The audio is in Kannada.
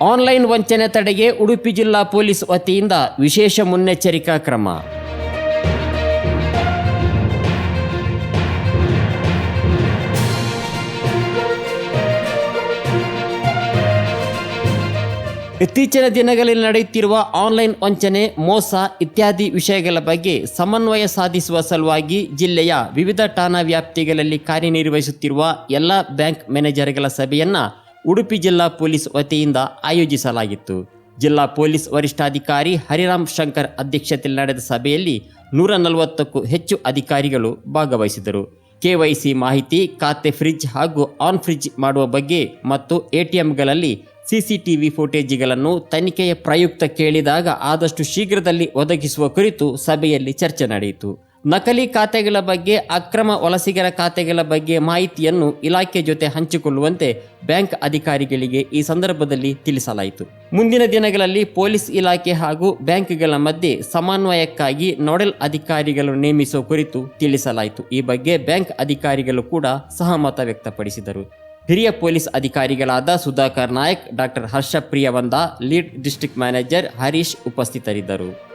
ಆನ್ಲೈನ್ ವಂಚನೆ ತಡೆಗೆ ಉಡುಪಿ ಜಿಲ್ಲಾ ಪೊಲೀಸ್ ವತಿಯಿಂದ ವಿಶೇಷ ಮುನ್ನೆಚ್ಚರಿಕಾ ಕ್ರಮ. ಇತ್ತೀಚಿನ ದಿನಗಳಲ್ಲಿ ನಡೆಯುತ್ತಿರುವ ಆನ್ಲೈನ್ ವಂಚನೆ, ಮೋಸ ಇತ್ಯಾದಿ ವಿಷಯಗಳ ಬಗ್ಗೆ ಸಮನ್ವಯ ಸಾಧಿಸುವ ಸಲುವಾಗಿ ಜಿಲ್ಲೆಯ ವಿವಿಧ ಠಾಣಾ ವ್ಯಾಪ್ತಿಗಳಲ್ಲಿ ಕಾರ್ಯನಿರ್ವಹಿಸುತ್ತಿರುವ ಎಲ್ಲ ಬ್ಯಾಂಕ್ ಮ್ಯಾನೇಜರ್ಗಳ ಸಭೆಯನ್ನ ಉಡುಪಿ ಜಿಲ್ಲಾ ಪೊಲೀಸ್ ವತಿಯಿಂದ ಆಯೋಜಿಸಲಾಗಿತ್ತು. ಜಿಲ್ಲಾ ಪೊಲೀಸ್ ವರಿಷ್ಠಾಧಿಕಾರಿ ಹರಿರಾಮ್ ಶಂಕರ್ ಅಧ್ಯಕ್ಷತೆಯಲ್ಲಿ ನಡೆದ ಸಭೆಯಲ್ಲಿ ನೂರ ನಲವತ್ತಕ್ಕೂ ಹೆಚ್ಚು ಅಧಿಕಾರಿಗಳು ಭಾಗವಹಿಸಿದರು ಕೆವೈಸಿ ಮಾಹಿತಿ, ಖಾತೆ ಫ್ರಿಜ್ ಹಾಗೂ ಆನ್ ಫ್ರಿಜ್ ಮಾಡುವ ಬಗ್ಗೆ ಮತ್ತು ಎಟಿಎಂಗಳಲ್ಲಿ ಸಿಸಿಟಿವಿ ಫುಟೇಜ್ಗಳನ್ನು ತನಿಖೆಯ ಪ್ರಯುಕ್ತ ಕೇಳಿದಾಗ ಆದಷ್ಟು ಶೀಘ್ರದಲ್ಲಿ ಒದಗಿಸುವ ಕುರಿತು ಸಭೆಯಲ್ಲಿ ಚರ್ಚೆ ನಡೆಯಿತು. ನಕಲಿ ಖಾತೆಗಳ ಬಗ್ಗೆ, ಅಕ್ರಮ ವಲಸಿಗರ ಖಾತೆಗಳ ಬಗ್ಗೆ ಮಾಹಿತಿಯನ್ನು ಇಲಾಖೆ ಜೊತೆ ಹಂಚಿಕೊಳ್ಳುವಂತೆ ಬ್ಯಾಂಕ್ ಅಧಿಕಾರಿಗಳಿಗೆ ಈ ಸಂದರ್ಭದಲ್ಲಿ ತಿಳಿಸಲಾಯಿತು. ಮುಂದಿನ ದಿನಗಳಲ್ಲಿ ಪೊಲೀಸ್ ಇಲಾಖೆ ಹಾಗೂ ಬ್ಯಾಂಕ್ಗಳ ಮಧ್ಯೆ ಸಮನ್ವಯಕ್ಕಾಗಿ ನೋಡೆಲ್ ಅಧಿಕಾರಿಗಳು ನೇಮಿಸುವ ಕುರಿತು ತಿಳಿಸಲಾಯಿತು. ಈ ಬಗ್ಗೆ ಬ್ಯಾಂಕ್ ಅಧಿಕಾರಿಗಳು ಕೂಡ ಸಹಮತ ವ್ಯಕ್ತಪಡಿಸಿದರು. ಹಿರಿಯ ಪೊಲೀಸ್ ಅಧಿಕಾರಿಗಳಾದ ಸುಧಾಕರ್ ನಾಯಕ್, ಡಾಕ್ಟರ್ ಹರ್ಷಪ್ರಿಯ ವಂದ, ಲೀಡ್ ಡಿಸ್ಟ್ರಿಕ್ಟ್ ಮ್ಯಾನೇಜರ್ ಹರೀಶ್ ಉಪಸ್ಥಿತರಿದ್ದರು.